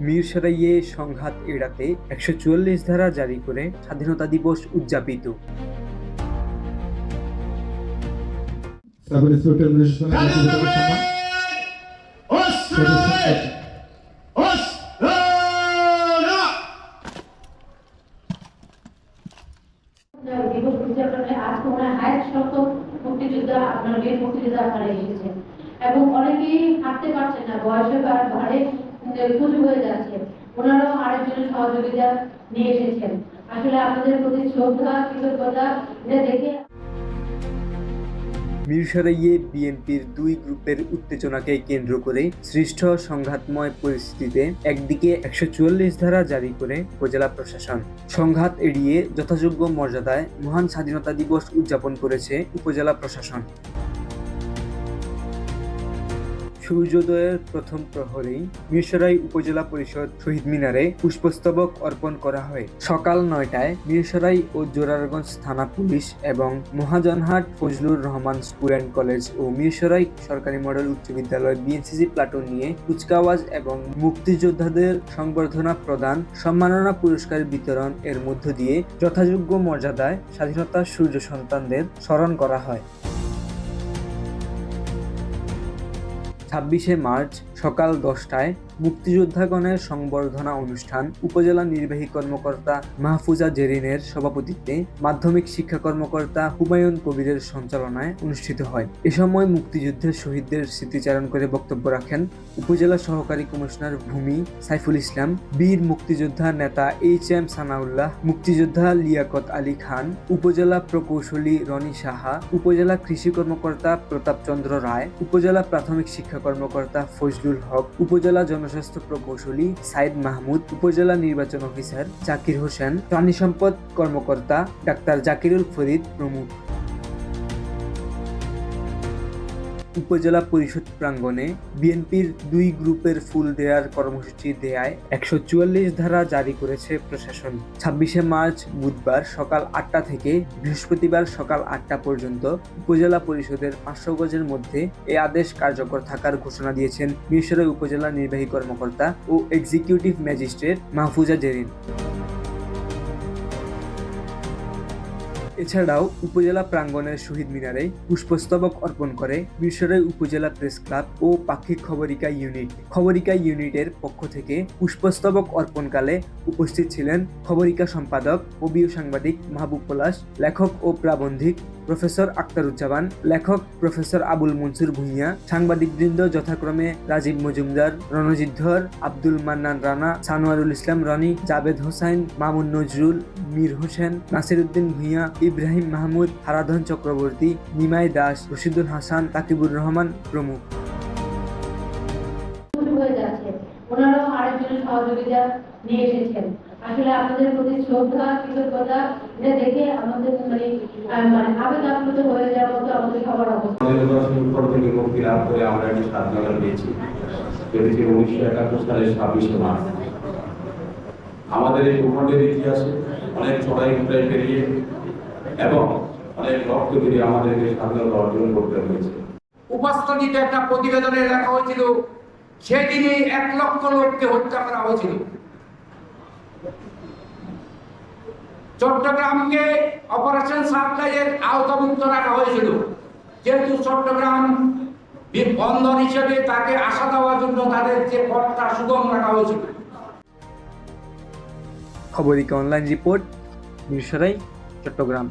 মিরসরাইয়ে সংঘাত এড়াতে একশো চুয়াল্লিশ ধারা জারি করে স্বাধীনতা দিবস উদযাপিত। এবং অনেকেই হাঁটতে পারছেন না বয়সে বা ভারে পুজো হয়ে যাচ্ছে ওনারাও আরেকজনের সহযোগিতা নিয়ে এসেছেন। আসলে আপনাদের প্রতি শ্রদ্ধা, কৃতজ্ঞতা, এটা দেখে মিরসরাইয়ে বিএনপির দুই গ্রুপের উত্তেজনাকে কেন্দ্র করে সৃষ্ট সংঘাতময় পরিস্থিতিতে একদিকে একশো চুয়াল্লিশ ধারা জারি করে উপজেলা প্রশাসন। সংঘাত এড়িয়ে যথাযোগ্য মর্যাদায় মহান স্বাধীনতা দিবস উদযাপন করেছে উপজেলা প্রশাসন। সূর্যোদয়ের প্রথম প্রহরেই মিরসরাই উপজেলা পরিষদ শহীদ মিনারে পুষ্পস্তবক অর্পণ করা হয়। সকাল নয়টায় মিরসরাই ও জোরারগঞ্জ থানা পুলিশ এবং Mahajanhat Fazlur Rahman school and college ও মিরসরাই সরকারি মডেল উচ্চ বিদ্যালয় বিএনসিসি প্লাটুন নিয়ে কুচকাওয়াজ এবং মুক্তিযোদ্ধাদের সংবর্ধনা প্রদান, সম্মাননা পুরস্কার বিতরণ এর মধ্য দিয়ে যথাযোগ্য মর্যাদায় স্বাধীনতা সূর্য সন্তানদের স্মরণ করা হয়। ছাব্বিশে মার্চ সকাল দশটায় মুক্তিযোদ্ধাগণের সংবর্ধনা অনুষ্ঠান, উপজেলা নির্বাহী কর্মকর্তা মাহফুজা জেরিনের সভাপতিত্বে মাধ্যমিক শিক্ষা কর্মকর্তা হুমায়ুন কবিরের সঞ্চালনায় অনুষ্ঠিত হয়। এ সময় মুক্তিযুদ্ধের শহীদদের স্মৃতিচারণ করে বক্তব্য রাখেন উপজেলা সহকারী কমিশনার ভূমি সাইফুল ইসলাম, বীর মুক্তিযোদ্ধা নেতা এইচ এম সানাউল্লাহ, মুক্তিযোদ্ধা লিয়াকত আলী খান, উপজেলা প্রকৌশলী রনি সাহা, উপজেলা কৃষি কর্মকর্তা প্রতাপচন্দ্র রায়, উপজেলা প্রাথমিক শিক্ষা কর্মকর্তা ফজলুল হক, উপজেলা জনস্বাস্থ্য প্রকৌশলী সাইদ মাহমুদ, উপজেলা নির্বাচন অফিসার জাকির হোসেন, প্রাণী সম্পদ কর্মকর্তা ডাক্তার জাকিরুল ফরিদ প্রমুখ। উপজেলা পরিষদ প্রাঙ্গণে বিএনপির দুই গ্রুপের ফুল দেওয়ার কর্মসূচি দেয়ায় একশো চুয়াল্লিশ ধারা জারি করেছে প্রশাসন। ছাব্বিশে মার্চ বুধবার সকাল আটটা থেকে বৃহস্পতিবার সকাল আটটা পর্যন্ত উপজেলা পরিষদের পাঁচশো গজের মধ্যে এ আদেশ কার্যকর থাকার ঘোষণা দিয়েছেন মিরসরাই উপজেলা নির্বাহী কর্মকর্তা ও এক্সিকিউটিভ ম্যাজিস্ট্রেট মাহফুজা জেরিন। এছাড়াও উপজেলা প্রাঙ্গণের শহীদ মিনারে পুষ্পস্তবক অর্পণ করে মিশরের উপজেলা প্রেস ক্লাব ও পাক্ষিক খবরিকা ইউনিট। খবরিকা ইউনিটের পক্ষ থেকে পুষ্পস্তবক অর্পণকালে উপস্থিত ছিলেন খবরিকা সম্পাদক, কবি সাংবাদিক মাহবুব পলাশ, লেখক ও প্রাবন্ধিক প্রফেসর আক্তারুজ্জামান লেখক প্রফেসর আবুল মনসুর ভুঁইয়া সাংবাদিকবৃন্দ যথাক্রমে রাজীব মজুমদার, রণজিৎ ধর, আব্দুল মান্নান রানা, সানোয়ারুল ইসলাম রনি, জাবেদ হোসাইন, মামুন নজরুল, মীর হোসেন নাসিরুদ্দিন ভুঁইয়া, ইব্রাহিম মাহমুদ, হারাধন চক্রবর্তী, নিমাই দাস, রশিদুল হাসান, তাকিবুর রহমান প্রমুখ। সহযোগিতা নিয়ে এসেছেন। আসলে আপনাদের প্রতি শ্রদ্ধা কৃতজ্ঞতা এটা দেখে আমাদের মানে মানে আবেগ আপ্লুত হয়ে যাওয়ার মতো আমাদের সবার অবস্থা। থেকে মুক্তি লাভ করে আমরা একটি স্বাধীনতা পেয়েছি। পেয়েছি উনিশশো একাত্তর সালের ছাব্বিশে মার্চ। আমাদের এই ভূখণ্ডের ইতিহাসে অনেক চড়াই উঠাই পেরিয়ে এবং অনেক রক্ত দিয়ে আমাদেরকে স্বাধীনতা অর্জন করতে হয়েছে। উপস্থিত একটা প্রতিবেদনে লেখা হয়েছিল সেদিনই এক লক্ষ লোককে হত্যা করা হয়েছিল। চট্টগ্রামকে অপারেশন সাপ্লাইয়ের আওতামুক্ত রাখা হয়েছিল। যেহেতু চট্টগ্রাম বি- বন্দর হিসেবে তাকে আসা দেওয়ার জন্য তাদের যে পথটা সুগম রাখা হয়েছিল। Khaborika online report Mirsarai Chattogram.